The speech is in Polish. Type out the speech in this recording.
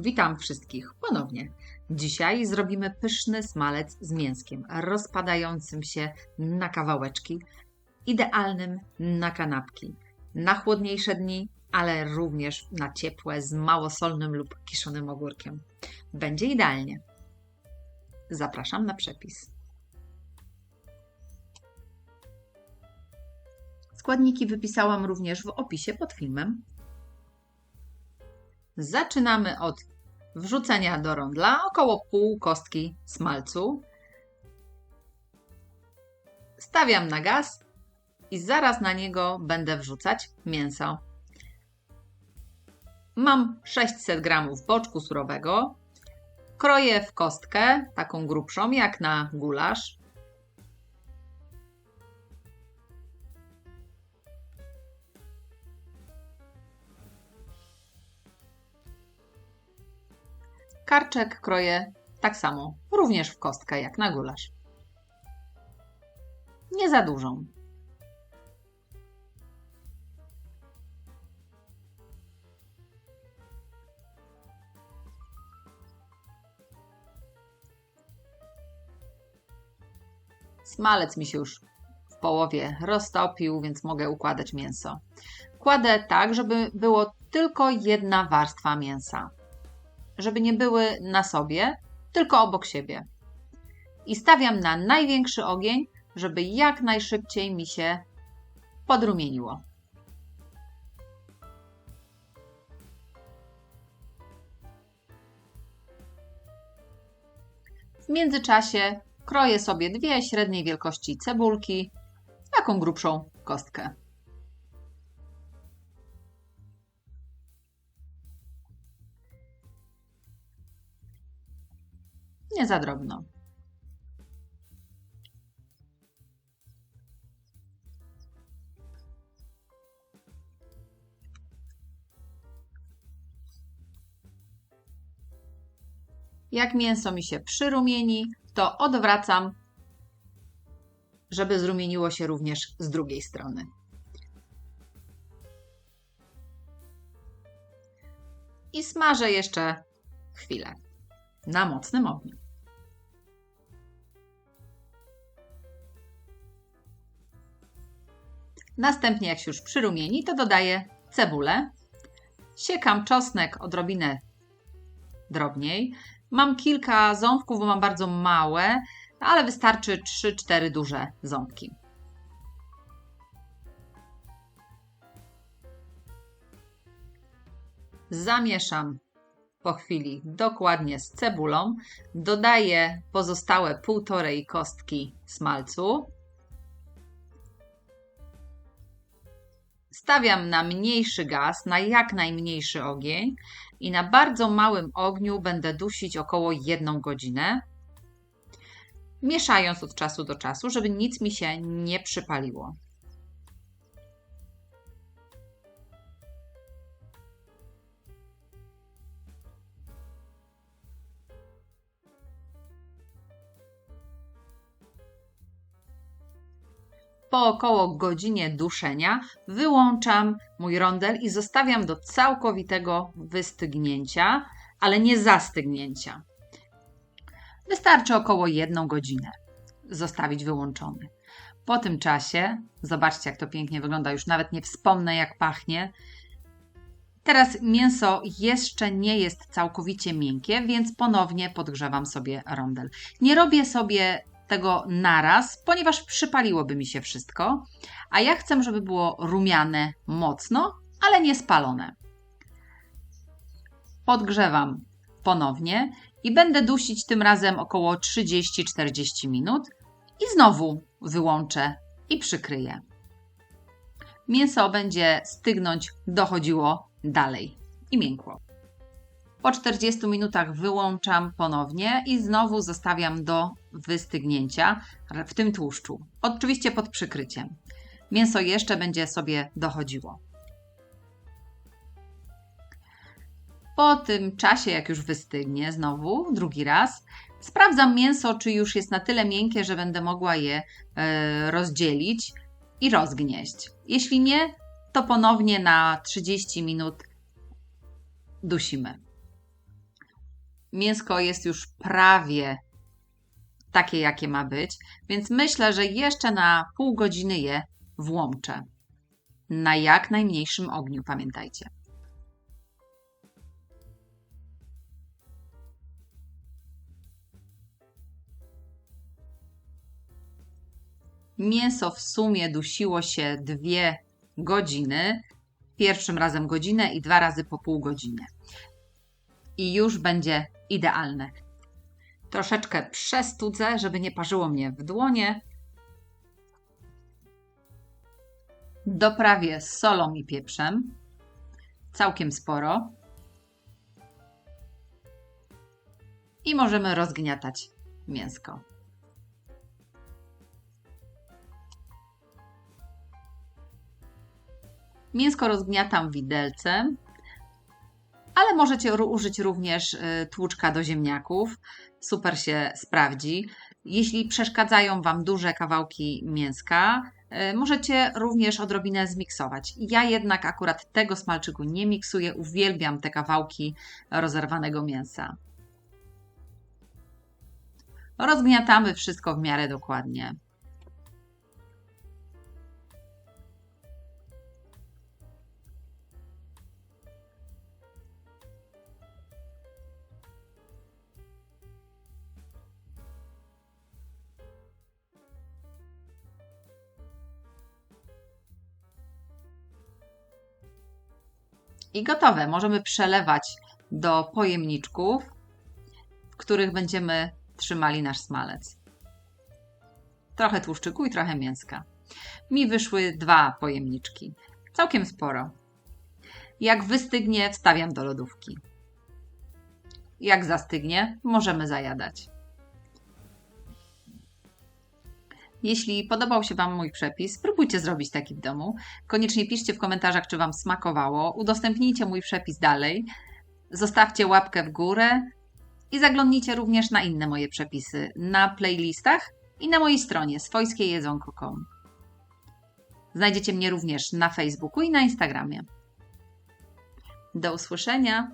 Witam wszystkich ponownie. Dzisiaj zrobimy pyszny smalec z mięskiem, rozpadającym się na kawałeczki, idealnym na kanapki, na chłodniejsze dni, ale również na ciepłe z małosolnym lub kiszonym ogórkiem. Będzie idealnie. Zapraszam na przepis. Składniki wypisałam również w opisie pod filmem. Zaczynamy od wrzucenia do rondla około pół kostki smalcu. Stawiam na gaz i zaraz na niego będę wrzucać mięso. Mam 600 g boczku surowego. Kroję w kostkę, taką grubszą jak na gulasz. Karczek kroję tak samo, również w kostkę jak na gulasz. Nie za dużą. Smalec mi się już w połowie roztopił, więc mogę układać mięso. Kładę tak, żeby było tylko jedna warstwa mięsa żeby nie były na sobie, tylko obok siebie. I stawiam na największy ogień, żeby jak najszybciej mi się podrumieniło. W międzyczasie kroję sobie dwie średniej wielkości cebulki, taką grubszą kostkę. Nie za drobno. Jak mięso mi się przyrumieni, to odwracam, żeby zrumieniło się również z drugiej strony. I smażę jeszcze chwilę na mocnym ogniu. Następnie, jak się już przyrumieni, to dodaję cebulę. Siekam czosnek odrobinę drobniej. Mam kilka ząbków, bo mam bardzo małe, ale wystarczy 3-4 duże ząbki. Zamieszam po chwili dokładnie z cebulą. Dodaję pozostałe półtorej kostki smalcu. Stawiam na mniejszy gaz, na jak najmniejszy ogień i na bardzo małym ogniu będę dusić około 1 godzinę, mieszając od czasu do czasu, żeby nic mi się nie przypaliło. Po około godzinie duszenia wyłączam mój rondel i zostawiam do całkowitego wystygnięcia, ale nie zastygnięcia. Wystarczy około jedną godzinę zostawić wyłączony. Po tym czasie, zobaczcie jak to pięknie wygląda, już nawet nie wspomnę jak pachnie. Teraz mięso jeszcze nie jest całkowicie miękkie, więc ponownie podgrzewam sobie rondel. Nie robię sobie tego naraz, ponieważ przypaliłoby mi się wszystko, a ja chcę, żeby było rumiane mocno, ale nie spalone. Podgrzewam ponownie i będę dusić tym razem około 30-40 minut i znowu wyłączę i przykryję. Mięso będzie stygnąć, dochodziło dalej i miękło. Po 40 minutach wyłączam ponownie i znowu zostawiam do wystygnięcia w tym tłuszczu. Oczywiście pod przykryciem. Mięso jeszcze będzie sobie dochodziło. Po tym czasie, jak już wystygnie, znowu drugi raz, sprawdzam mięso, czy już jest na tyle miękkie, że będę mogła je e, rozdzielić i rozgnieść. Jeśli nie, to ponownie na 30 minut dusimy. Mięsko jest już prawie takie, jakie ma być, więc myślę, że jeszcze na pół godziny je włączę. Na jak najmniejszym ogniu, pamiętajcie. Mięso w sumie dusiło się dwie godziny. Pierwszym razem godzinę i dwa razy po pół godziny. I już będzie idealne. Troszeczkę przestudzę, żeby nie parzyło mnie w dłonie. Doprawię solą i pieprzem. Całkiem sporo. I możemy rozgniatać mięsko. Mięsko rozgniatam widelcem, ale możecie użyć również y, tłuczka do ziemniaków. Super się sprawdzi. Jeśli przeszkadzają Wam duże kawałki mięska, y, możecie również odrobinę zmiksować. Ja jednak akurat tego smalczyku nie miksuję, uwielbiam te kawałki rozerwanego mięsa. Rozgniatamy wszystko w miarę dokładnie. I gotowe. Możemy przelewać do pojemniczków, w których będziemy trzymali nasz smalec. Trochę tłuszczyku i trochę mięska. Mi wyszły dwa pojemniczki. Całkiem sporo. Jak wystygnie, wstawiam do lodówki. Jak zastygnie, możemy zajadać. Jeśli podobał się Wam mój przepis, spróbujcie zrobić taki w domu. Koniecznie piszcie w komentarzach, czy Wam smakowało. Udostępnijcie mój przepis dalej. Zostawcie łapkę w górę i zaglądnijcie również na inne moje przepisy na playlistach i na mojej stronie swojskiejedzonko.com. Znajdziecie mnie również na Facebooku i na Instagramie. Do usłyszenia!